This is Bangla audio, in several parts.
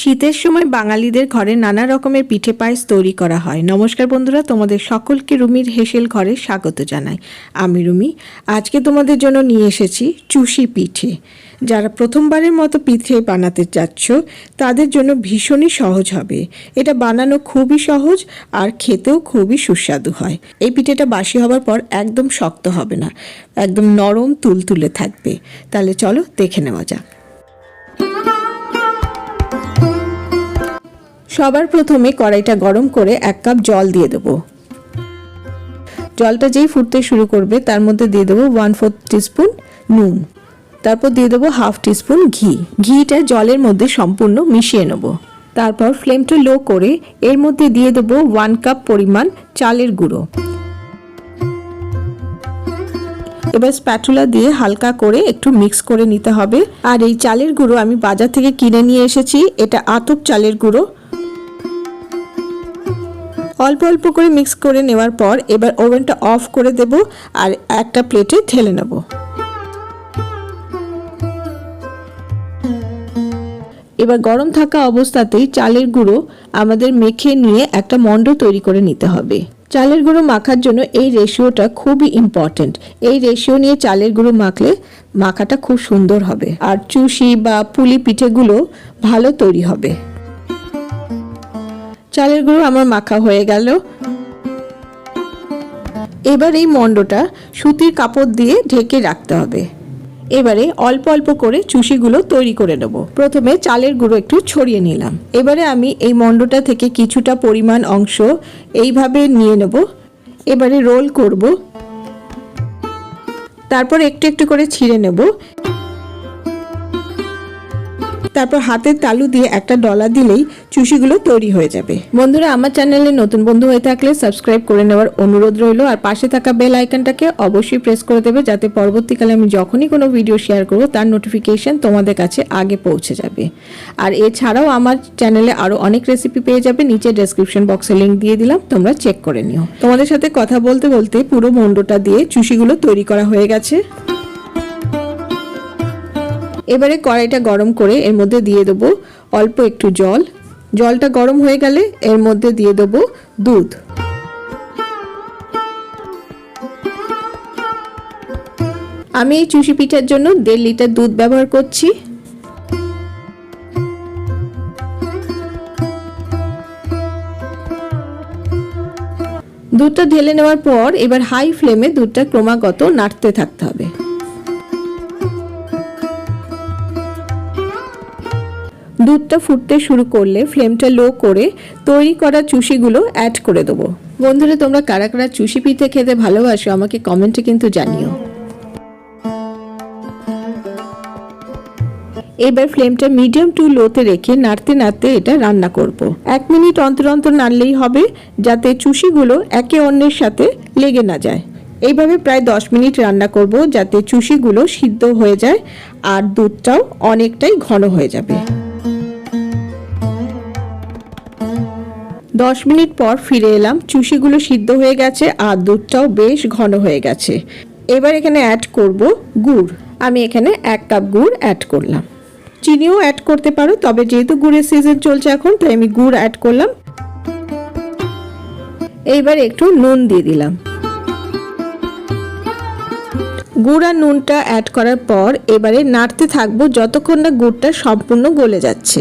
শীতের সময় বাঙালিদের ঘরে নানা রকমের পিঠে পায়েস তৈরি করা হয়। নমস্কার বন্ধুরা, তোমাদের সকলকে রুমির হেসেল ঘরে স্বাগত জানাই। আমি রুমি, আজকে তোমাদের জন্য নিয়ে এসেছি চুষি পিঠে। যারা প্রথমবারের মতো পিঠে বানাতে যাচ্ছ তাদের জন্য ভীষণই সহজ হবে। এটা বানানো খুবই সহজ আর খেতেও খুবই সুস্বাদু হয়। এই পিঠেটা বাসি হবার পর একদম শক্ত হবে না, একদম নরম তুলতুলে থাকবে। তাহলে চলো দেখে নেওয়া যাক। সবার প্রথমে কড়াইটা গরম করে এক কাপ জল দিয়ে দেবো। জলটা যেই ফুটতে শুরু করবে, তার মধ্যে দিয়ে দেবো ওয়ান ফোর্থ টিস্পুন নুন। তারপর দিয়ে দেবো হাফ টিস্পুন ঘি। ঘিটা জলের মধ্যে সম্পূর্ণ মিশিয়ে নেব। তারপর ফ্লেমটা লো করে এর মধ্যে দিয়ে দেবো ওয়ান কাপ পরিমাণ চালের গুঁড়ো। এবার স্প্যাটুলা দিয়ে হালকা করে একটু মিক্স করে নিতে হবে। আর এই চালের গুঁড়ো আমি বাজার থেকে কিনে নিয়ে এসেছি। এটা আতপ চালের গুঁড়ো। অল্প অল্প করে মিক্স করে নেওয়ার পর এবার ওভেনটা অফ করে দেব আর একটা প্লেটে ঢেলে নেব। এবার গরম থাকা অবস্থাতেই চালের গুঁড়ো আমাদের মেখে নিয়ে একটা মণ্ড তৈরি করে নিতে হবে। চালের গুঁড়ো মাখার জন্য এই রেশিওটা খুবই ইম্পর্টেন্ট এই রেশিও নিয়ে চালের গুঁড়ো মাখলে মাখাটা খুব সুন্দর হবে। আর চুষি বা পুলি পিঠেগুলো ভালো তৈরি হবে। চালের গুঁড়ো আমার মাখা হয়ে গেল। এবার এই মণ্ডটা সুতির কাপড় দিয়ে ঢেকে রাখতে হবে। এবারে অল্প অল্প করে চুষিগুলো তৈরি করে নেব। প্রথমে চালের গুঁড়ো একটু ছড়িয়ে নিলাম। এবারে আমি এই মণ্ডটা থেকে কিছুটা পরিমাণ অংশ এইভাবে নিয়ে নেব। এবারে রোল করব। তারপর একটু একটু করে ছিঁড়ে নেব। তারপর হাতের তালু দিয়ে একটা ডলা দিলেই চুষিগুলো তৈরি হয়ে যাবে। বন্ধুরা, আমার চ্যানেলে নতুন বন্ধু হয়ে থাকলে সাবস্ক্রাইব করে নেওয়ার অনুরোধ রইল। আর পাশে থাকা বেল আইকনটাকে অবশ্যই প্রেস করে দেবে যাতে পরবর্তীকালে আমি যখনই কোনো ভিডিও শেয়ার করব, তার নোটিফিকেশন তোমাদের কাছে আগে পৌঁছে যাবে। আর এছাড়াও আমার চ্যানেলে আরও অনেক রেসিপি পেয়ে যাবে, নিচে ডেসক্রিপশন বক্সে লিঙ্ক দিয়ে দিলাম, তোমরা চেক করে নিও। তোমাদের সাথে কথা বলতে বলতে পুরো মন্ডটা দিয়ে চুষিগুলো তৈরি করা হয়ে গেছে। এবারে কড়াইটা গরম করে এর মধ্যে দিয়ে দেবো অল্প একটু জল। জলটা গরম হয়ে গেলে এর মধ্যে দিয়ে দেবো দুধ। আমি এই চুষি পিঠার জন্য দেড় লিটার দুধ ব্যবহার করছি। দুধটা ঢেলে নেওয়ার পর এবার হাই ফ্লেমে দুধটা ক্রমাগত নাড়তে থাকতে হবে। দুধটা ফুটতে শুরু করলে ফ্লেমটা লো করে তৈরি করা চুষিগুলো অ্যাড করে দেবো। বন্ধুরা, তোমরা কারা কারা চুষি পিঠে খেতে ভালোবাসো আমাকে কমেন্টে কিন্তু জানিও। এবার ফ্লেমটা মিডিয়াম টু লোতে রেখে নাড়তে নাড়তে এটা রান্না করব। এক মিনিট অন্তর অন্তর নাড়লেই হবে, যাতে চুষিগুলো একে অন্যের সাথে লেগে না যায়। এইভাবে প্রায় দশ মিনিট রান্না করব, যাতে চুষিগুলো সিদ্ধ হয়ে যায় আর দুধটাও অনেকটাই ঘন হয়ে যাবে। দশ মিনিট পর ফিরে এলাম। চুষিগুলো সিদ্ধ হয়ে গেছে আর দুধটাও বেশ ঘন হয়ে গেছে। এবার এখানে অ্যাড করব গুড়। আমি এখানে এক কাপ গুড় অ্যাড করলাম। চিনিও অ্যাড করতে পারো, তবে যেহেতু গুড়ের সিজন চলছে এখন, তাই আমি গুড় অ্যাড করলাম। এইবার একটু নুন দিয়ে দিলাম। গুড় আর নুনটা অ্যাড করার পর এবারে নাড়তে থাকব যতক্ষণ না গুড়টা সম্পূর্ণ গলে যাচ্ছে।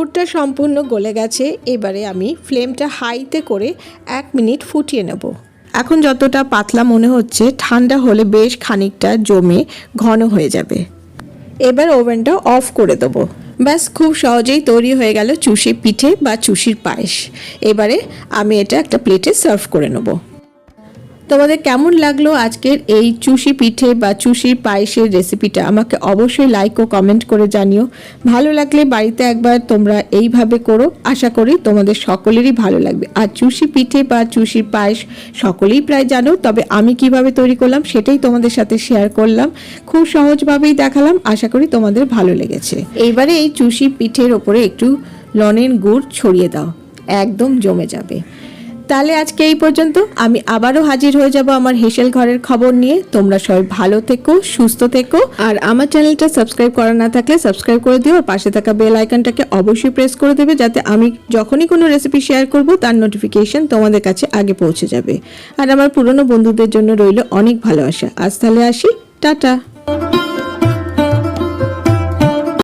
গুড়টা সম্পূর্ণ গলে গেছে, এবারে আমি ফ্লেমটা হাইতে করে এক মিনিট ফুটিয়ে নেব। এখন যতটা পাতলা মনে হচ্ছে, ঠান্ডা হলে বেশ খানিকটা জমে ঘন হয়ে যাবে। এবার ওভেনটা অফ করে দেবো। ব্যাস, খুব সহজেই তৈরি হয়ে গেল চুষি পিঠে বা চুষির পায়েস। এবারে আমি এটা একটা প্লেটে সার্ভ করে নেব। তোমাদের কেমন লাগল আজকের এই চুষি পিঠে বা চুষির পায়েসের রেসিপিটা আমাকে অবশ্যই লাইক ও কমেন্ট করে জানিও। ভালো লাগলে বাড়িতে একবার তোমরা এইভাবে করো। আশা করি তোমাদের সকলেরই ভালো লাগবে। আর চুষি পিঠে বা চুষির পায়েস সকলেই প্রায় জানো, তবে আমি কীভাবে তৈরি করলাম সেটাই তোমাদের সাথে শেয়ার করলাম। খুব সহজভাবেই দেখালাম, আশা করি তোমাদের ভালো লেগেছে। এইবারে এই চুষি পিঠের ওপরে একটু লনের গুড় ছড়িয়ে দাও। একদম জমে যাবে। তাহলে আজকে এই পর্যন্ত। আমি আবারও হাজির হয়ে যাব আমার হেসেল ঘরের খবর নিয়ে। তোমরা সবাই ভালো থেকো, সুস্থ থেকো। আর আমার চ্যানেলটা সাবস্ক্রাইব করা না থাকলে সাবস্ক্রাইব করে দিও। আর পাশে থাকা বেল আইকনটাকে অবশ্যই প্রেস করে দেবে যাতে আমি যখনই কোনো রেসিপি শেয়ার করব, তার নোটিফিকেশন তোমাদের কাছে আগে পৌঁছে যাবে। আর আমার পুরনো বন্ধুদের জন্য রইল অনেক ভালোবাসা। আজ তাহলে আসি। টাটা।